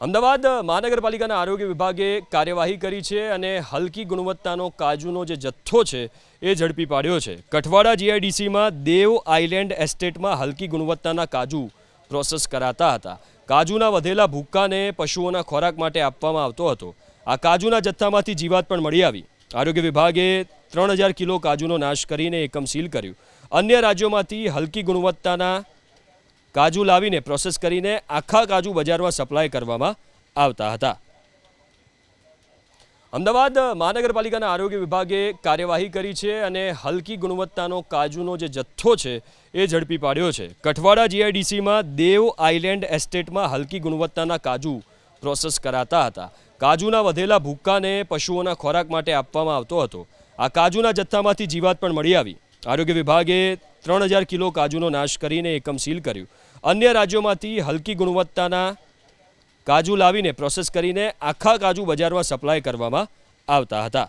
અમદાવાદ મહાનગરપાલિકાના આરોગ્ય વિભાગે કાર્યવાહી કરી છે અને હલકી ગુણવત્તાનો કાજુનો જે જથ્થો છે એ ઝડપી પાડ્યો છે. કઠવાડા જીઆઈડીસીમાં દેવ આઇલેન્ડ એસ્ટેટમાં હલકી ગુણવત્તાના કાજુ પ્રોસેસ કરાતા હતા. કાજુના વધેલા ભૂક્કાને પશુઓના ખોરાક માટે આપવામાં આવતો હતો. આ કાજુના જથ્થામાંથી જીવાત પણ મળી આવી. આરોગ્ય વિભાગે ત્રણ કિલો કાજુનો નાશ કરીને એકમ સીલ કર્યું. અન્ય રાજ્યોમાંથી હલકી ગુણવત્તાના કાજુ લાવીને પ્રોસેસ કરીને આખા કાજુ બજારમાં સપ્લાય કરવામાં આવતા હતા. અમદાવાદ મહાનગરપાલિકાના આરોગ્ય વિભાગે કાર્યવાહી કરી છે અને હલકી ગુણવત્તાનો કાજુનો જે જથ્થો છે એ ઝડપી પાડ્યો છે. કઠવાડા જીઆઈડીસીમાં દેવ આઇલેન્ડ એસ્ટેટમાં હલકી ગુણવત્તાના કાજુ પ્રોસેસ કરાતા હતા. કાજુના વધેલા ભૂક્કાને પશુઓના ખોરાક માટે આપવામાં આવતો હતો. આ કાજુના જથ્થામાંથી જીવાત પણ મળી આવી. આરોગ્ય વિભાગે ત્રણ હજાર કિલો કાજુનો નાશ કરીને એકમ સીલ કર્યું. અન્ય રાજ્યોમાંથી હલકી ગુણવત્તાના કાજુ લાવીને પ્રોસેસ કરીને આખા કાજુ બજારમાં સપ્લાય કરવામાં આવતા હતા.